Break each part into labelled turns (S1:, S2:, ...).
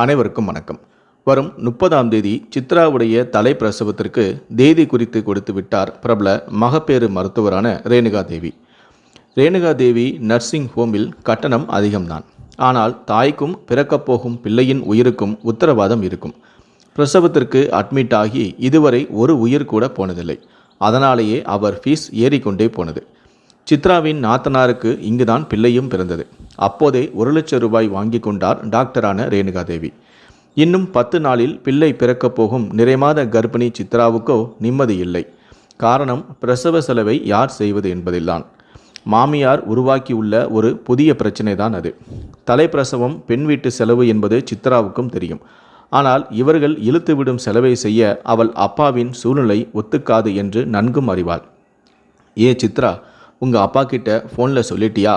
S1: அனைவருக்கும் வணக்கம். வரும் முப்பதாம் தேதி சித்ராவுடைய தலை பிரசவத்திற்கு தேதி குறித்து கொடுத்து விட்டார் பிரபல மகப்பேறு மருத்துவரான ரேணுகா தேவி. ரேணுகா தேவி நர்சிங் ஹோமில் கட்டணம் அதிகம்தான். ஆனால் தாய்க்கும் பிறக்கப் போகும் பிள்ளையின் உயிருக்கும் உத்தரவாதம் இருக்கும். பிரசவத்திற்கு அட்மிட் ஆகி இதுவரை ஒரு உயிர் கூட போனதில்லை. அதனாலேயே அவர் ஃபீஸ் ஏறிக்கொண்டே போனது. சித்ராவின் நாத்தனாருக்கு இங்குதான் பிள்ளையும் பிறந்தது. அப்போதே ஒரு லட்சம் ரூபாய் வாங்கி கொண்டார் டாக்டரான ரேணுகாதேவி. இன்னும் பத்து நாளில் பிள்ளை பிறக்கப் போகும் நிறைமாத கர்ப்பிணி சித்ராவுக்கோ நிம்மதி இல்லை. காரணம் பிரசவ செலவை யார் செய்வது என்பதில்தான். மாமியார் உருவாக்கியுள்ள ஒரு புதிய பிரச்சனை தான் அது. தலைப்பிரசவம் பெண் வீட்டு செலவு என்பது சித்ராவுக்கும் தெரியும். ஆனால் இவர்கள் இழுத்துவிடும் செலவை செய்ய அவள் அப்பாவின் சூழ்நிலை ஒத்துக்காது என்று நன்கும் அறிவாள். ஏ சித்ரா உங்கள் அப்பா கிட்ட ஃபோனில் சொல்லிட்டியா?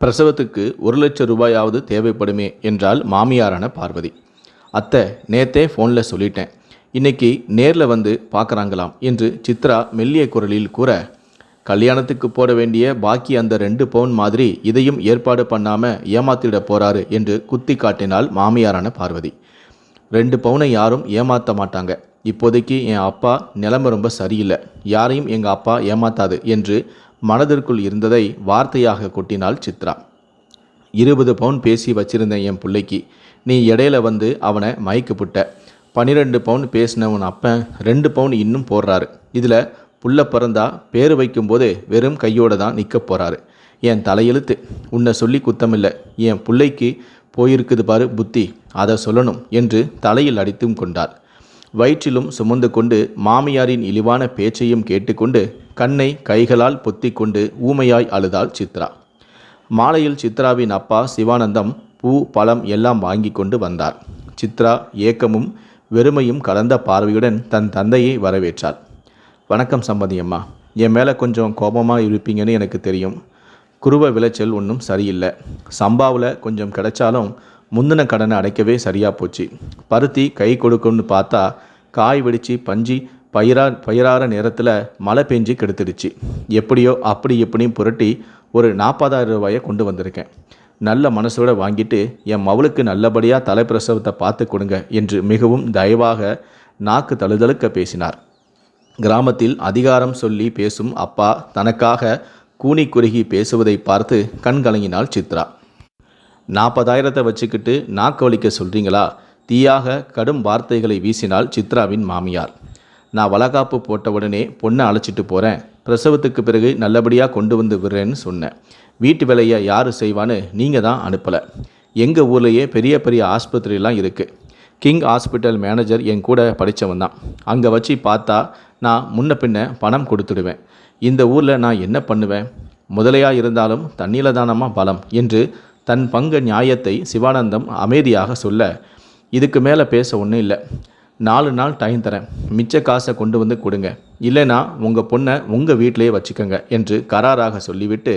S1: பிரசவத்துக்கு ஒரு லட்சம் ரூபாயாவது தேவைப்படுமே என்றால் மாமியாரான பார்வதி. அத்தை நேத்தே ஃபோனில் சொல்லிட்டேன். இன்னைக்கு நேரில் வந்து பார்க்குறாங்களாம் என்று சித்ரா மெல்லிய குரலில் கூற கல்யாணத்துக்கு போட வேண்டிய பாக்கி அந்த ரெண்டு பவுன் மாதிரி இதையும் ஏற்பாடு பண்ணாமல் ஏமாத்திட போகிறாரு என்று குத்தி காட்டினாள் மாமியாரான பார்வதி. ரெண்டு பவுனை யாரும் ஏமாற்ற மாட்டாங்க. இப்போதைக்கு என் அப்பா நிலைமை ரொம்ப சரியில்லை. யாரையும் எங்கள் அப்பா ஏமாத்தாது என்று மனதிற்குள் இருந்ததை வார்த்தையாக கொட்டினாள் சித்ரா. இருபது பவுன் பேசி வச்சிருந்தேன் என் பிள்ளைக்கு நீ இடையில வந்து அவனை மயக்கு புட்ட. பன்னிரெண்டு பவுன் பேசினவன் அப்பன் ரெண்டு பவுன் இன்னும் போடுறாரு. இதில் புள்ள பிறந்தா பேர் வைக்கும்போது வெறும் கையோடு தான் நிற்க போகிறாரு என் தலையெழுத்து. உன்னை சொல்லி குத்தமில்லை. என் பிள்ளைக்கு போயிருக்குது பாரு புத்தி. அதை சொல்லணும் என்று தலையில் அடித்தும் கொண்டார் வயிற்றிலும் சுமந்து கொண்டு மாமியாரின் இழிவான பேச்சையும் கேட்டுக்கொண்டு கண்ணை கைகளால் பொத்திக்கொண்டு ஊமையாய் அழுதாள் சித்ரா. மாலையில் சித்ராவின் அப்பா சிவானந்தம் பூ பழம் எல்லாம் வாங்கி கொண்டு வந்தார். சித்ரா ஏக்கமும் வெறுமையும் கலந்த பார்வையுடன் தன் தந்தையை வரவேற்றாள். வணக்கம் சம்பந்தி அம்மா. என் மேலே கொஞ்சம் கோபமாக இருப்பீங்கன்னு எனக்கு தெரியும். குருவ விளைச்சல் ஒன்றும் சரியில்லை. சம்பாவில் கொஞ்சம் கிடைச்சாலும் முந்தின கடனை அடைக்கவே சரியாக போச்சு. பருத்தி கை கொடுக்கும்னு பார்த்தா காய் வெடிச்சு பஞ்சி பயிரா பயிராற நேரத்தில் மழை பெஞ்சு கெடுத்துடுச்சு. எப்படியோ அப்படி எப்படியும் புரட்டி ஒரு நாற்பதாயிரம் ரூபாயை கொண்டு வந்திருக்கேன். நல்ல மனசோட வாங்கிட்டு என் மவளுக்கு நல்லபடியாக தலைப்பிரசவத்தை பார்த்து கொடுங்க என்று மிகவும் தயவாக நாக்கு தழுதழுக்க பேசினார். கிராமத்தில் அதிகாரம் சொல்லி பேசும் அப்பா தனக்காக கூனி குறுகி பேசுவதை பார்த்து கண் கலங்கினாள் சித்ரா. நாற்பதாயிரத்தை வச்சுக்கிட்டு நாக்கு வலிக்க சொல்கிறீங்களா தீயாக கடும் வார்த்தைகளை வீசினாள் சித்ராவின் மாமியார். நான் வளகாப்பு போட்ட உடனே பொண்ணை அழைச்சிட்டு போகிறேன் பிரசவத்துக்கு பிறகு நல்லபடியாக கொண்டு வந்து விடுறேன்னு சொன்னேன். வீட்டு வேலையை யார் செய்வான்னு நீங்கள் தான் அனுப்பலை. எங்கள் ஊர்லேயே பெரிய பெரிய ஆஸ்பத்திரிலாம் இருக்குது கிங் ஹாஸ்பிட்டல் மேனேஜர் என் கூட படித்தவன் தான். அங்கே வச்சு பார்த்தா நான் முன்ன பின்ன பணம் கொடுத்துடுவேன். இந்த ஊரில் நான் என்ன பண்ணுவேன்? முதலையாக இருந்தாலும் தண்ணியில் தானம்மா பலம் என்று தன் பங்கு நியாயத்தை சிவானந்தம் அமைதியாக சொல்ல இதுக்கு மேலே பேச ஒன்றும் இல்லை. நாலு நாள் டைம் தரேன். மிச்ச காசை கொண்டு வந்து கொடுங்க. இல்லைனா உங்கள் பொண்ணை உங்கள் வீட்டிலேயே வச்சுக்கோங்க என்று கராராக சொல்லிவிட்டு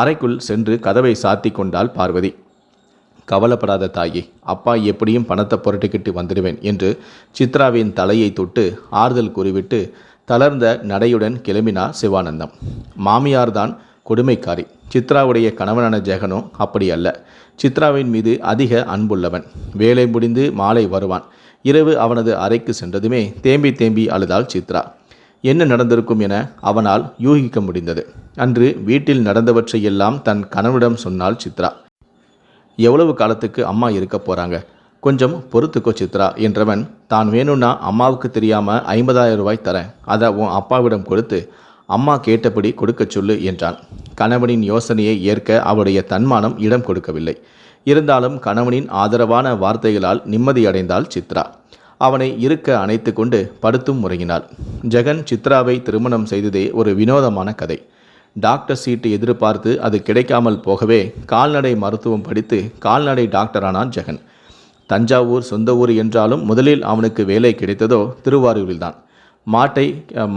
S1: அறைக்குள் சென்று கதவை சாத்தி கொண்டாள் பார்வதி. கவலைப்படாத தாயே அப்பா எப்படியும் பணத்தை புரட்டிக்கிட்டு வந்துடுவேன் என்று சித்ராவின் தலையை தொட்டு ஆறுதல் கூறிவிட்டு தளர்ந்த நடையுடன் கிளம்பினார் சிவானந்தம். மாமியார்தான் கொடுமைக்காரி. சித்ராவுடைய கணவனான ஜெகனோ அப்படி அல்ல. சித்ராவின் மீது அதிக அன்புள்ளவன். வேலை முடிந்து மாலை வருவான். இரவு அவனது அறைக்கு சென்றதுமே தேம்பி தேம்பி அழுதாள் சித்ரா. என்ன நடந்திருக்கும் என அவனால் யூகிக்க முடிந்தது. அன்று வீட்டில் நடந்தவற்றையெல்லாம் தன் கணவனிடம் சொன்னாள் சித்ரா. எவ்வளவு காலத்துக்கு அம்மா இருக்க போகிறாங்க கொஞ்சம் பொறுத்துக்கோ சித்ரா என்றவன் தான் வேணும்னா அம்மாவுக்கு தெரியாமல் ஐம்பதாயிரம் ரூபாய் தரேன். அதை உன் அப்பாவிடம் கொடுத்து அம்மா கேட்டபடி கொடுக்கச் சொல்லு என்றான். கணவனின் யோசனையை ஏற்க அவருடைய தன்மானம் இடம் கொடுக்கவில்லை. இருந்தாலும் கணவனின் ஆதரவான வார்த்தைகளால் நிம்மதியடைந்தாள் சித்ரா. அவனை இருக்க அணைத்து கொண்டு படுத்தும் முறங்கினாள் ஜெகன் சித்ராவை திருமணம் செய்ததே ஒரு வினோதமான கதை. டாக்டர் சீட்டு எதிர்பார்த்து அது கிடைக்காமல் போகவே கால்நடை மருத்துவம் படித்து கால்நடை டாக்டரானான் ஜெகன். தஞ்சாவூர் சொந்த ஊர் என்றாலும் முதலில் அவனுக்கு வேலை கிடைத்ததோ திருவாரூரில்தான். மாட்டை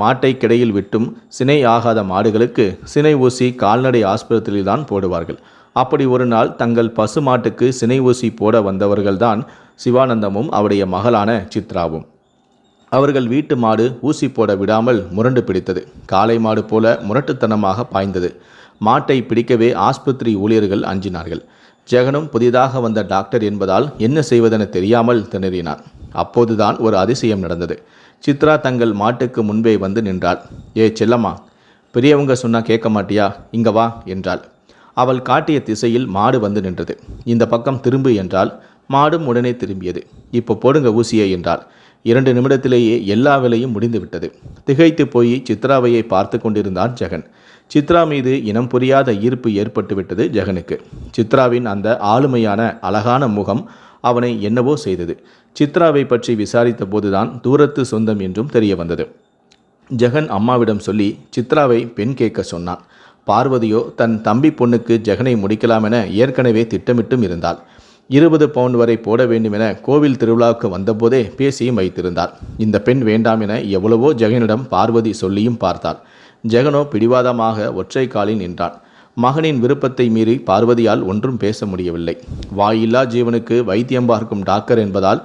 S1: மாட்டை கிடையில் விட்டும் சினை ஆகாத மாடுகளுக்கு சினை ஊசி கால்நடை ஆஸ்பத்திரியில் தான் போடுவார்கள். அப்படி ஒரு நாள் தங்கள் பசு மாட்டுக்கு சினை ஊசி போட வந்தவர்கள்தான் சிவானந்தமும் அவருடைய மகளான சித்ராவும். அவர்கள் வீட்டு மாடு ஊசி போட விடாமல் முரண்டு பிடித்தது. காளை மாடு போல முரட்டுத்தனமாக பாய்ந்தது. மாட்டை பிடிக்கவே ஆஸ்பத்திரி ஊழியர்கள் அஞ்சினார்கள். ஜெகனும் புதிதாக வந்த டாக்டர் என்பதால் என்ன செய்வதென தெரியாமல் திணறினான். அப்போதுதான் ஒரு அதிசயம் நடந்தது. சித்ரா தங்கள் மாட்டுக்கு முன்பே வந்து நின்றாள். ஏ செல்லம்மா பெரியவங்க சொன்னால் கேட்க மாட்டியா? இங்க வா என்றாள். அவள் காட்டிய திசையில் மாடு வந்து நின்றது. இந்த பக்கம் திரும்பு என்றால் மாடும் உடனே திரும்பியது. இப்போ போடுங்க ஊசியை என்றாள். இரண்டு நிமிடத்திலேயே எல்லா வேலையும் முடிந்துவிட்டது. திகைத்து போய் சித்ராவையை பார்த்து கொண்டிருந்தான் ஜெகன். சித்ரா மீது இனம் புரியாத ஈர்ப்பு ஏற்பட்டுவிட்டது ஜெகனுக்கு. சித்ராவின் அந்த ஆளுமையான அழகான முகம் அவனை என்னவோ செய்தது. சித்ராவை பற்றி விசாரித்த போதுதான் தூரத்து சொந்தம் என்றும் தெரிய வந்தது ஜெகன் அம்மாவிடம் சொல்லி சித்ராவை பெண் கேட்க சொன்னான். பார்வதியோ தன் தம்பி பொண்ணுக்கு ஜெகனை முடிக்கலாம் என ஏற்கனவே திட்டமிட்டும் இருந்தாள். இருபது பவுண்ட் வரை போட வேண்டும் என கோவில் திருவிழாவுக்கு வந்தபோதே பேசியும் வைத்திருந்தார் இந்த பெண் வேண்டாம் என எவ்வளவோ ஜெகனிடம் பார்வதி சொல்லியும் பார்த்தாள். ஜெகனோ பிடிவாதமாக ஒற்றை காலில் நின்றான். மகனின் விருப்பத்தை மீறி பார்வதியால் ஒன்றும் பேச முடியவில்லை. வாயில்லா ஜீவனுக்கு வைத்தியம் பார்க்கும் டாக்டர் என்பதால்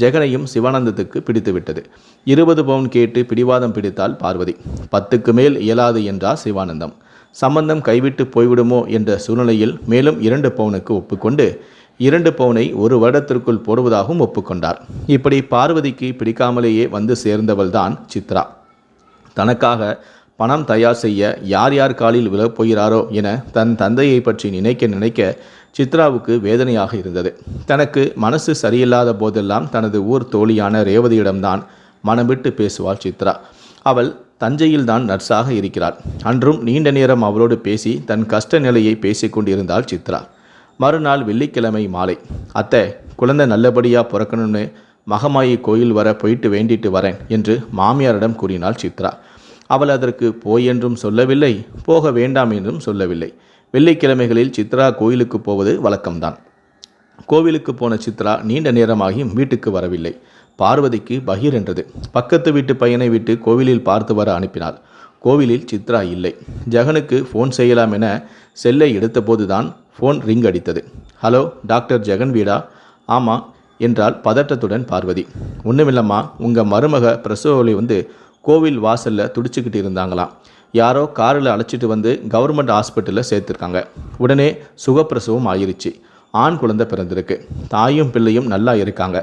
S1: ஜெகனையும் சிவானந்தத்துக்கு பிடித்துவிட்டது. இருபது பவுன் கேட்டு பிடிவாதம் பிடித்தால் பார்வதி. பத்துக்கு மேல் இயலாது என்றார் சிவானந்தம். சம்பந்தம் கைவிட்டு போய்விடுமோ என்ற சூழ்நிலையில் மேலும் இரண்டு பவுனுக்கு ஒப்புக்கொண்டு இரண்டு பவுனை ஒரு வருடத்திற்குள் போடுவதாகவும் ஒப்புக்கொண்டார். இப்படி பார்வதிக்கு பிடிக்காமலேயே வந்து சேர்ந்தவள்தான் சித்ரா. தனக்காக பணம் தயார் செய்ய யார் யார் காலில் விழப்போகிறாரோ என தன் தந்தையை பற்றி நினைக்க நினைக்க சித்ராவுக்கு வேதனையாக இருந்தது. தனக்கு மனசு சரியில்லாத போதெல்லாம் தனது ஊர் தோழியான ரேவதியிடம்தான் மனம் விட்டு பேசுவாள் சித்ரா. அவள் தஞ்சையில்தான் நர்ஸாக இருக்கிறாள். அன்றும் நீண்ட நேரம் அவளோடு பேசி தன் கஷ்ட நிலையை பேசிக் கொண்டிருந்தாள் சித்ரா. மறுநாள் வெள்ளிக்கிழமை மாலை. அத்தை குழந்தை நல்லபடியாக பிறக்கணும்னு மகமாயி கோயில் வர போயிட்டு வேண்டிட்டு வரேன் என்று மாமியாரிடம் கூறினாள் சித்ரா. அவள் அதற்கு போய் என்றும் சொல்லவில்லை போக வேண்டாம் என்றும் சொல்லவில்லை. வெள்ளிக்கிழமைகளில் சித்ரா கோயிலுக்கு போவது வழக்கம்தான். கோவிலுக்கு போன சித்ரா நீண்ட நேரமாகியும் வீட்டுக்கு வரவில்லை. பார்வதிக்கு பகீர் என்றது. பக்கத்து வீட்டு பையனை விட்டு கோவிலில் பார்த்து வர அனுப்பினாள். கோவிலில் சித்ரா இல்லை. ஜெகனுக்கு ஃபோன் செய்யலாம் என செல்லை எடுத்தபோதுதான் ஃபோன் ரிங் அடித்தது. ஹலோ டாக்டர் ஜெகன் வீடா? ஆமாம் என்றால் பதட்டத்துடன் பார்வதி. ஒன்றுமில்லம்மா உங்கள் மருமக பிரசவ வந்து கோவில் வாசலில் துடிச்சுக்கிட்டு இருந்தாங்களாம். யாரோ காரில் அழைச்சிட்டு வந்து கவர்மெண்ட் ஹாஸ்பிட்டலில் சேர்த்துருக்காங்க. உடனே சுகப்பிரசவம் ஆயிருச்சு. ஆண் குழந்தை பிறந்திருக்கு. தாயும் பிள்ளையும் நல்லா இருக்காங்க.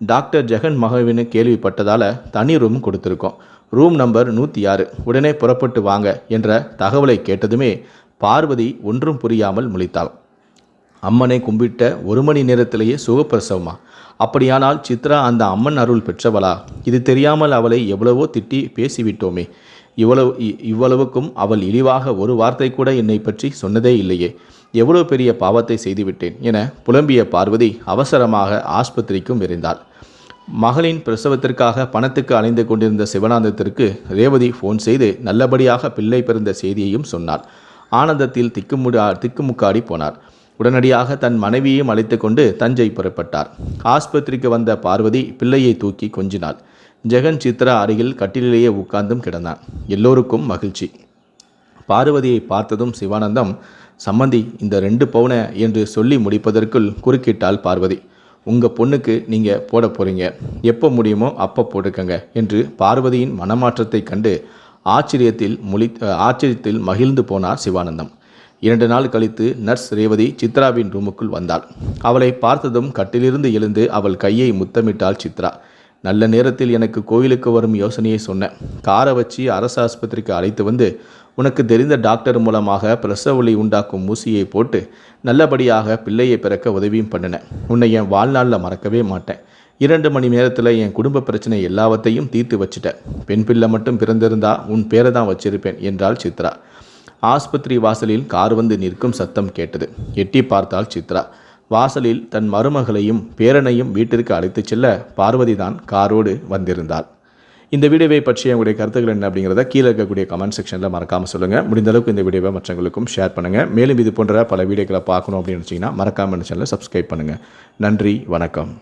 S1: டாக்டர் ஜெகன் மகவின்னு கேள்விப்பட்டதால் தனி ரூம் கொடுத்துருக்கோம். ரூம் நம்பர் நூற்றி ஆறு உடனே புறப்பட்டு வாங்க என்ற தகவலை கேட்டதுமே பார்வதி ஒன்றும் புரியாமல் முழித்தாள். அம்மனை கும்பிட்ட ஒரு மணி நேரத்திலேயே சுகப்பிரசவமா அப்படியானால் சித்ரா அந்த அம்மன் அருள் பெற்றவளா? இது தெரியாமல் அவளை எவ்வளவோ திட்டி பேசிவிட்டோமே. இவ்வளவு இ- இவ்வளவுக்கும் அவள் இழிவாக ஒரு வார்த்தை கூட என்னை பற்றி சொன்னதே இல்லையே. எவ்வளோ பெரிய பாவத்தை செய்துவிட்டேன் என புலம்பிய பார்வதி அவசரமாக ஆஸ்பத்திரிக்கும் விரைந்தாள். மகளின் பிரசவத்திற்காக பணத்துக்கு அலைந்து கொண்டிருந்த சிவனாந்தத்திற்கு ரேவதி ஃபோன் செய்து நல்லபடியாக பிள்ளை பிறந்த செய்தியையும் சொன்னாள். ஆனந்தத்தில் திக்குமுடா திக்குமுக்காடி போனார். உடனடியாக தன் மனைவியையும் அழைத்து கொண்டு தஞ்சை புறப்பட்டார். ஆஸ்பத்திரிக்கு வந்த பார்வதி பிள்ளையை தூக்கி கொஞ்சினாள். ஜெகன் சித்ரா அருகில் கட்டிலேயே உட்கார்ந்தும் கிடந்தான். எல்லோருக்கும் மகிழ்ச்சி. பார்வதியை பார்த்ததும் சிவானந்தம் சம்மந்தி இந்த ரெண்டு பவுன என்று சொல்லி முடிப்பதற்குள் குறுக்கிட்டாள் பார்வதி. உங்கள் பொண்ணுக்கு நீங்கள் போட போகிறீங்க எப்போ முடியுமோ அப்போ போட்டுக்கங்க என்று பார்வதியின் மனமாற்றத்தை கண்டு ஆச்சரியத்தில் முழி ஆச்சரியத்தில் மகிழ்ந்து போனார் சிவானந்தம். இரண்டு நாள் கழித்து நர்ஸ் ரேவதி சித்ராவின் ரூமுக்குள் வந்தாள். அவளை பார்த்ததும் கட்டிலிருந்து எழுந்து அவள் கையை முத்தமிட்டாள் சித்ரா. நல்ல நேரத்தில் எனக்கு கோயிலுக்கு வரும் யோசனையை சொன்னேன் காரை வச்சு அரசு ஆஸ்பத்திரிக்கு அழைத்து வந்து உனக்கு தெரிந்த டாக்டர் மூலமாக பிரசவலி உண்டாக்கும் ஊசியை போட்டு நல்லபடியாக பிள்ளையை பிறக்க உதவியும் பண்ணினேன் உன்னை என் வாழ்நாளில் மறக்கவே மாட்டேன். இரண்டு மணி நேரத்தில் என் குடும்ப பிரச்சனை எல்லாவற்றையும் தீர்த்து வச்சிட்டேன் பெண் பிள்ளை மட்டும் பிறந்திருந்தா உன் பேரை தான் வச்சிருப்பேன் என்றாள் சித்ரா. ஆஸ்பத்திரி வாசலில் கார் வந்து நிற்கும் சத்தம் கேட்டது. எட்டி பார்த்தாள் சித்ரா. வாசலில் தன் மருமகளையும் பேரனையும் வீட்டிற்கு அழைத்துச் செல்ல பார்வதி தான் காரோடு வந்திருந்தாள். இந்த வீடியோவை பற்றிய உங்களுடைய கருத்துக்கள் என்ன அப்படிங்கிறத கீழே இருக்கக்கூடிய கமெண்ட் செக்ஷனில் மறக்காமல் சொல்லுங்கள் முடிந்த அளவுக்கு இந்த வீடியோவை மற்றவங்களுக்கும் ஷேர் பண்ணுங்கள் மேலும் இது போன்ற பல வீடியோக்களை பார்க்கணும் அப்படின்னு நினச்சிங்கன்னா மறக்காமல் சேனலை சப்ஸ்கிரைப் பண்ணுங்கள் நன்றி வணக்கம்.